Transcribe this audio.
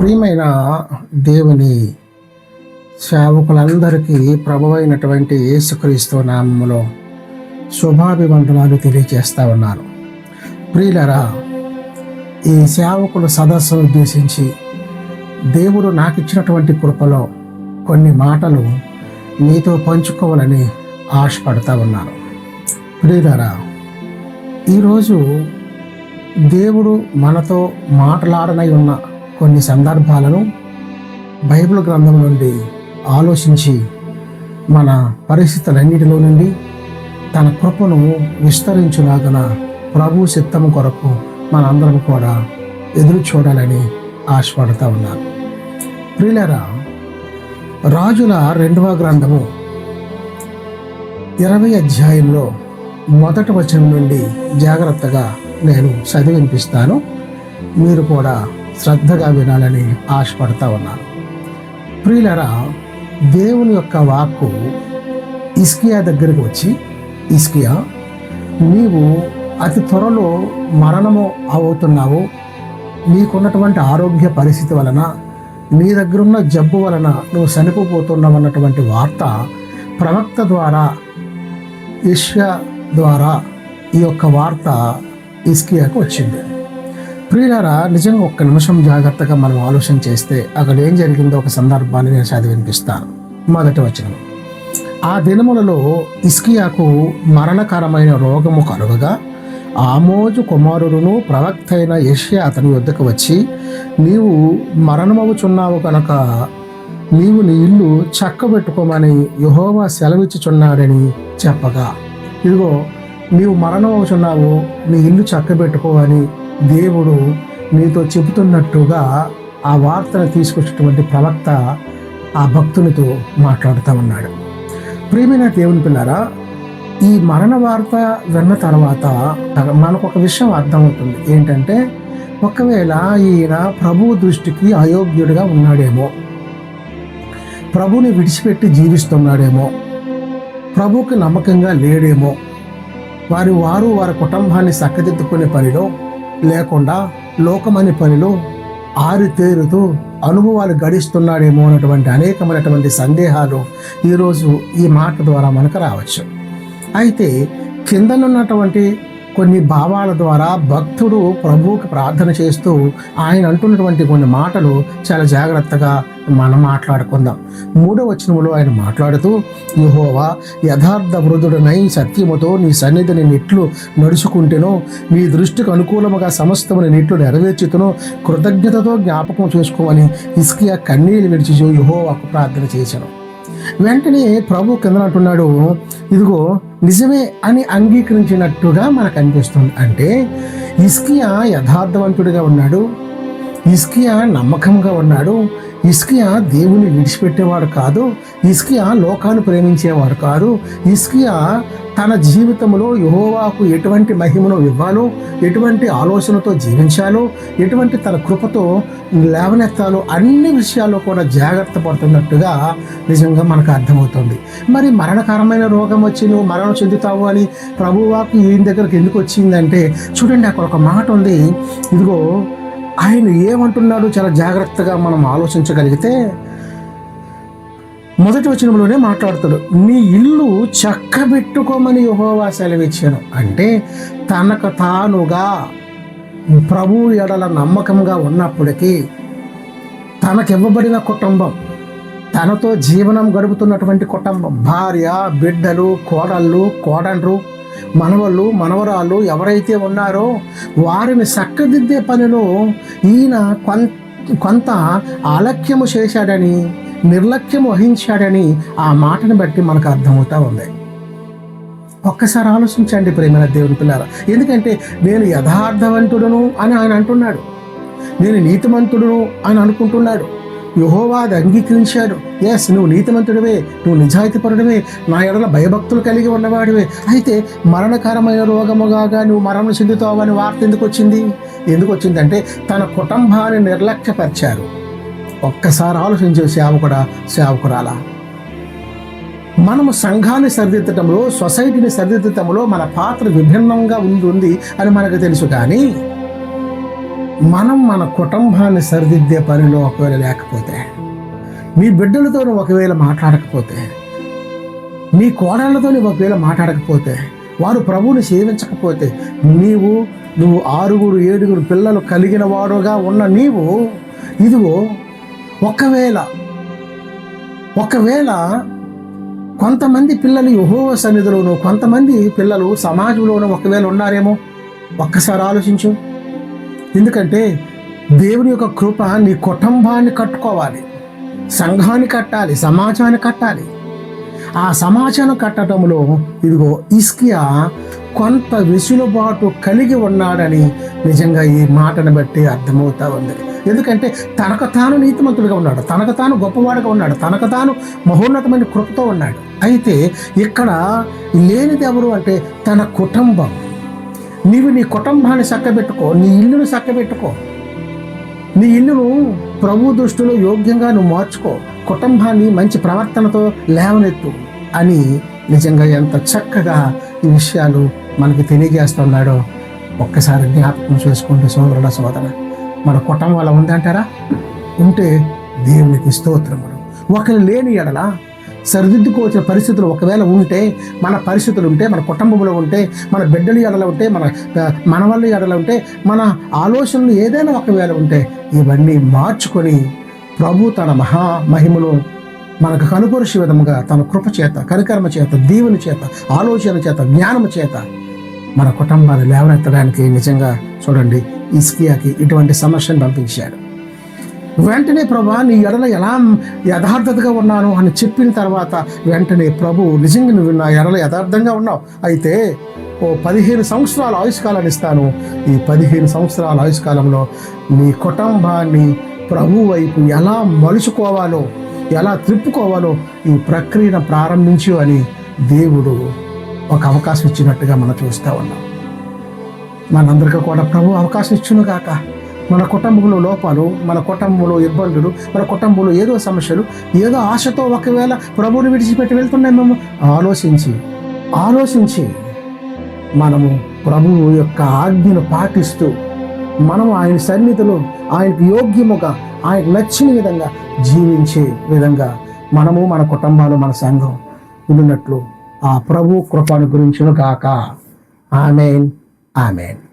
ప్రియమైన దేవుని సేవకులందరికీ ప్రభువైనటువంటి యేసుక్రీస్తు నామములో శుభాభివందనాలు తెలియజేస్తా ఉన్నాను. ప్రియులరా ఈ సేవకుల సదస్సును ఉద్దేశించి దేవుడు నాకు ఇచ్చినటువంటి కృపలో కొన్ని మాటలు మీతో పంచుకోవాలని ఆశపడతా ఉన్నాను. ప్రియులరా ఈరోజు దేవుడు మనతో మాట్లాడనై ఉన్న కొన్ని సందర్భాలను బైబిల్ గ్రంథం నుండి ఆలోచించి మన పరిస్థితులన్నిటిలో నుండి తన కృపను విస్తరించులాగన ప్రభు చిత్తము కొరకు మనందరం కూడా ఎదురు చూడాలని ఆశపడతా ఉన్నాను. ప్రియులరా రాజుల రెండవ గ్రంథము ఇరవై అధ్యాయంలో మొదటి వచనం నుండి జాగ్రత్తగా నేను చదివినిపిస్తాను మీరు కూడా శ్రద్ధగా వినాలని ఆశపడతా ఉన్నాను. ప్రియులరా దేవుని యొక్క వాక్కు ఇస్కియా దగ్గరికి వచ్చి ఇస్కియా నీవు అతి త్వరలో మరణము అవుతున్నావు. నీకున్నటువంటి ఆరోగ్య పరిస్థితి వలన నీ దగ్గరున్న జబ్బు వలన నువ్వు చనిపోతున్నావు అన్నటువంటి వార్త ప్రవక్త ద్వారా ఇష్యా ద్వారా ఈ యొక్క వార్త ఇస్కియాకు వచ్చింది. ప్రియులారా నిజంగా ఒక్క నిమిషం జాగ్రత్తగా మనం ఆలోచన చేస్తే అక్కడ ఏం జరిగిందో ఒక సందర్భాన్ని నేను చదివి వినిపిస్తాను. మొదటి వచనం. ఆ దినములలో ఇస్కియాకు మరణకరమైన రోగము కలుగగా ఆమోజు కుమారుడును ప్రవక్త అయిన యష్యా అతని వద్దకు వచ్చి నీవు మరణమవుచున్నావు కనుక నీవు నీ ఇల్లు చక్కబెట్టుకోమని యహోవా సెలవిచ్చుచున్నాడని చెప్పగా. ఇదిగో నీవు మరణం అవుతున్నావు నీ ఇల్లు చక్కబెట్టుకోవని దేవుడు నీతో చెబుతున్నట్టుగా ఆ వార్తను తీసుకొచ్చినటువంటి ప్రవక్త ఆ భక్తునితో మాట్లాడుతూ ఉన్నాడు. ప్రియమైన దేవుని పిల్లారా ఈ మరణ వార్త విన్న తర్వాత మనకు ఒక విషయం అర్థమవుతుంది. ఏంటంటే ఒకవేళ ఈయన ప్రభు దృష్టికి అయోగ్యుడిగా ఉన్నాడేమో ప్రభుని విడిచిపెట్టి జీవిస్తున్నాడేమో ప్రభుకి నమ్మకంగా లేడేమో వారి వారు వారి కుటుంబాన్ని చక్కదిద్దుకునే పనిలో లేకుండా లోకమని పనిలో ఆరితేరుతూ అనుభవాలు గడిస్తున్నాడేమో అన్నటువంటి అనేకమైనటువంటి సందేహాలు ఈరోజు ఈ మాట ద్వారా మనకు రావచ్చు. అయితే కిందనున్నటువంటి కొన్ని భావాల ద్వారా భక్తుడు ప్రభువుకి ప్రార్థన చేస్తూ ఆయన అంటున్నటువంటి కొన్ని మాటలు చాలా జాగ్రత్తగా మనం మాట్లాడుకుందాం. మూడో వచనంలో ఆయన మాట్లాడుతూ యుహోవా యథార్థ వృధుడనై సత్యముతో నీ సన్నిధిని నెట్లు నడుచుకుంటేనో నీ దృష్టికి అనుకూలముగా సమస్తముని నెట్లు నెరవేర్చుతునో కృతజ్ఞతతో జ్ఞాపకం చేసుకోమని ఇస్కియా కన్నీళ్ళు విడిచి యుహోవాకు ప్రార్థన చేశాను. వెంటనే ప్రభు కింద అంటున్నాడు ఇదిగో నిజమే అని అంగీకరించినట్టుగా మనకు అనిపిస్తుంది. అంటే ఇస్కియా యథార్థవంతుడిగా ఉన్నాడు. ఇస్కియా నమ్మకంగా ఉన్నాడు. ఇస్కియా దేవుని విడిచిపెట్టేవాడు కాదు. ఇస్కియా లోకాన్ని ప్రేమించేవాడు కాదు. ఇస్కియా తన జీవితంలో యహోవాకు ఎటువంటి మహిమను ఇవ్వాలో ఎటువంటి ఆలోచనతో జీవించాలో ఎటువంటి తన కృపతో లేవనెత్తాలో అన్ని విషయాల్లో కూడా జాగ్రత్త పడుతున్నట్టుగా నిజంగా మనకు అర్థమవుతుంది. మరి మరణకరమైన రోగం వచ్చి నువ్వు మరణం చెందుతావు అని ప్రభువాకు ఈయన దగ్గరకు ఎందుకు వచ్చిందంటే చూడండి అక్కడ ఒక మాట ఉంది. ఇదిగో ఆయన ఏమంటున్నాడు చాలా జాగ్రత్తగా మనం ఆలోచించగలిగితే మొదటి వచనంలోనే మాట్లాడతాడు నీ ఇల్లు చక్కబెట్టుకోమని యహోవా సెలవిచ్చాను. అంటే తనకు తానుగా ప్రభు ఎడల నమ్మకంగా ఉన్నప్పటికీ తనకివ్వబడిన కుటుంబం తనతో జీవనం గడుపుతున్నటువంటి కుటుంబం భార్య బిడ్డలు కోడళ్ళు కోడండ్రు మనవళ్ళు మనవరాళ్ళు ఎవరైతే ఉన్నారో వారిని చక్కదిద్దే పనిలో ఈయన కొంత కొంత ఆలక్యము చేశాడని నిర్లక్ష్యం వహించాడని ఆ మాటను బట్టి మనకు అర్థమవుతా ఉంది. ఒక్కసారి ఆలోచించండి ప్రేమ దేవుని పిల్లల ఎందుకంటే నేను యథార్థవంతుడును అని ఆయన అంటున్నాడు. నేను నీతిమంతుడును అని అనుకుంటున్నాడు. యహోవా అంగీకరించాడు. ఎస్ నువ్వు నీతిమంతుడివే నువ్వు నిజాయితీపరుడివే నా ఎడల భయభక్తులు కలిగి ఉన్నవాడివే. అయితే మరణకరమైన రోగముగా నువ్వు మరణం చెందుతావని వార్త ఎందుకు వచ్చింది? ఎందుకు వచ్చిందంటే తన కుటుంబాన్ని నిర్లక్ష్యపరిచారు. ఒక్కసారి ఆలోచించే సేవకుడా సేవకురాలా. మనము సంఘాన్ని సరిదిద్దటంలో సొసైటీని సరిదిద్దటంలో మన పాత్ర విభిన్నంగా ఉంది అని మనకు తెలుసు కానీ మనం మన కుటుంబాన్ని సరిదిద్దే పనిలో ఒకవేళ లేకపోతే మీ బిడ్డలతో ఒకవేళ మాట్లాడకపోతే నీ కోడళ్ళతో ఒకవేళ మాట్లాడకపోతే వారు ప్రభువుని సేవించకపోతే నీవు నువ్వు ఆరుగురు ఏడుగురు పిల్లలు కలిగిన వాడుగా ఉన్న నీవు ఇదిగో ఒకవేళ ఒకవేళ కొంతమంది పిల్లలు యహోవ సన్నిధిలోను కొంతమంది పిల్లలు సమాజంలోనూ ఒకవేళ ఉన్నారేమో ఒక్కసారి ఆలోచించు. ఎందుకంటే దేవుని యొక్క కృప నీ కుటుంబాన్ని కట్టుకోవాలి సంఘాన్ని కట్టాలి సమాజాన్ని కట్టాలి. ఆ సమాచారం కట్టడంలో ఇదిగో ఇస్కియా కొంత వెసులుబాటు కలిగి ఉన్నాడని నిజంగా ఈ మాటను బట్టి అర్థమవుతా ఉంది. ఎందుకంటే తనకు తాను నీతిమంతుడిగా ఉన్నాడు తనకు తాను గొప్పవాడుగా ఉన్నాడు తనకు తాను మహోన్నతమైన కృపతో ఉన్నాడు. అయితే ఇక్కడ లేనిది ఎవరు అంటే తన కుటుంబం. నీవు నీ కుటుంబాన్ని చక్కబెట్టుకో నీ ఇల్లును చక్కబెట్టుకో. నీ ఇల్లును ప్రభు దృష్టిలో యోగ్యంగా నువ్వు మార్చుకో. కుటుంబాన్ని మంచి ప్రవర్తనతో లేవనెత్తు అని నిజంగా ఎంత చక్కగా ఈ విషయాలు మనకి తెలియజేస్తున్నాడో ఒక్కసారి జ్ఞాపకం చేసుకుంటే సోదరుల సోదర మన కుటుంబం అలా ఉందంటారా? ఉంటే దేవునికి స్తోత్రములు. ఒకరు లేని ఎడలా సరిదిద్దుకోవచ్చిన పరిస్థితులు ఒకవేళ ఉంటే మన పరిస్థితులు ఉంటే మన కుటుంబంలో ఉంటే మన బిడ్డలు ఎడలు ఉంటే మన మనవళ్ళ ఎడలు ఉంటే మన ఆలోచనలు ఏదైనా ఒకవేళ ఉంటే ఇవన్నీ మార్చుకొని ప్రభు తన మహా మహిమలో మనకు కనుపరిచే విధముగా తన కృప చేత కరికర్మ చేత దీవుని చేత ఆలోచన చేత జ్ఞానము చేత మన కుటుంబాన్ని లేవనెత్తడానికి నిజంగా చూడండి ఇస్కియాకి ఇటువంటి సమస్యను పంపించాడు. వెంటనే ప్రభా నీ ఎడల ఎలా యథార్థతగా ఉన్నాను అని చెప్పిన తర్వాత వెంటనే ప్రభు నిజంగా నువ్వు నా ఎడల యథార్థంగా ఉన్నావు. అయితే ఓ పదిహేను సంవత్సరాల ఆయుష్కాలాన్ని ఇస్తాను. ఈ పదిహేను సంవత్సరాల ఆయుష్కాలంలో నీ కుటుంబాన్ని ప్రభు వైపు ఎలా మలుచుకోవాలో ఎలా త్రిప్పుకోవాలో ఈ ప్రక్రియను ప్రారంభించు అని దేవుడు ఒక అవకాశం ఇచ్చినట్టుగా మనం చూస్తూ ఉన్నాం. మనందరికీ కూడా ప్రభు అవకాశం ఇచ్చును కాక మన కుటుంబంలో లోపాలు మన కుటుంబంలో ఇబ్బందులు మన కుటుంబంలో ఏదో సమస్యలు ఏదో ఆశతో ఒకవేళ ప్రభువుని విడిచిపెట్టి వెళ్తున్నామేమో ఆలోచించి ఆలోచించి మనము ప్రభువు యొక్క ఆజ్ఞను పాటిస్తూ మనము ఆయన సన్నిధిలో ఆయనకు యోగ్యముగా ఆయనకు నచ్చిన విధంగా జీవించే విధంగా మనము మన కుటుంబాలు మన సంఘం ఉన్నట్లు ఆ ప్రభు కృపను గురించును కాక ఆమెన్. ఆమెన్.